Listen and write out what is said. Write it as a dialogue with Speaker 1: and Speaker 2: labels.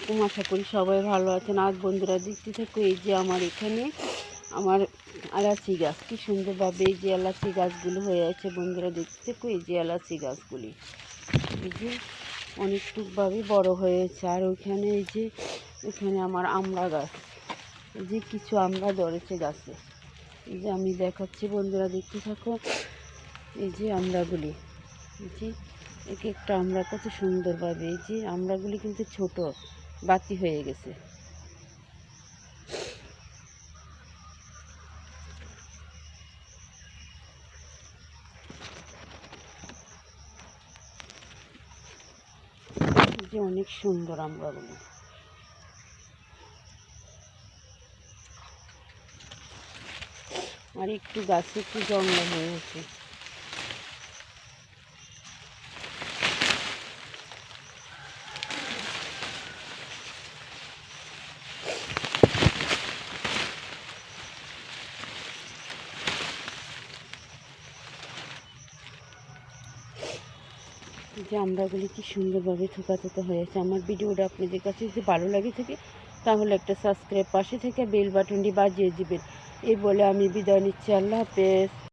Speaker 1: আলাইকুম, আশা করি সবাই ভালো আছেন। আজ বন্ধুরা, দেখতে থাকো এই যে আমার এখানে আমার এলাচি গাছ। কি সুন্দরভাবে এই যে এলাচি গাছগুলো হয়ে আছে বন্ধুরা, দেখতে থাকো এই যে এলাচি গাছগুলি। এই যে অনেকটুকভাবে বড় হয়েছে। আর ওইখানে এই যে এখানে আমার আমড়া গাছ। এই যে কিছু আমড়া ধরেছে গাছে। এই যে আমি দেখাচ্ছি বন্ধুরা, দেখতে থাকো এই যে আমড়াগুলি। এই যে এক একটা আমরা কত সুন্দরভাবে। এই যে আমরাগুলি কিন্তু ছোট। বাতি হয়ে গেছে। যে অনেক সুন্দর আমড়াগুলি আর একটু গাছে একটু জঙ্গল হয়ে হয়েছে। যে আমরাগুলি কি সুন্দরভাবে থোকা থোকা হয়েছে। আমার ভিডিওটা আপনাদের কাছে যদি ভালো লাগে থাকে, তাহলে একটা সাবস্ক্রাইব পাশে থেকে বেল বাটনটি বাজিয়ে দিবেন। এই বলে আমি বিদায় নিচ্ছি। আল্লাহ হাফেজ।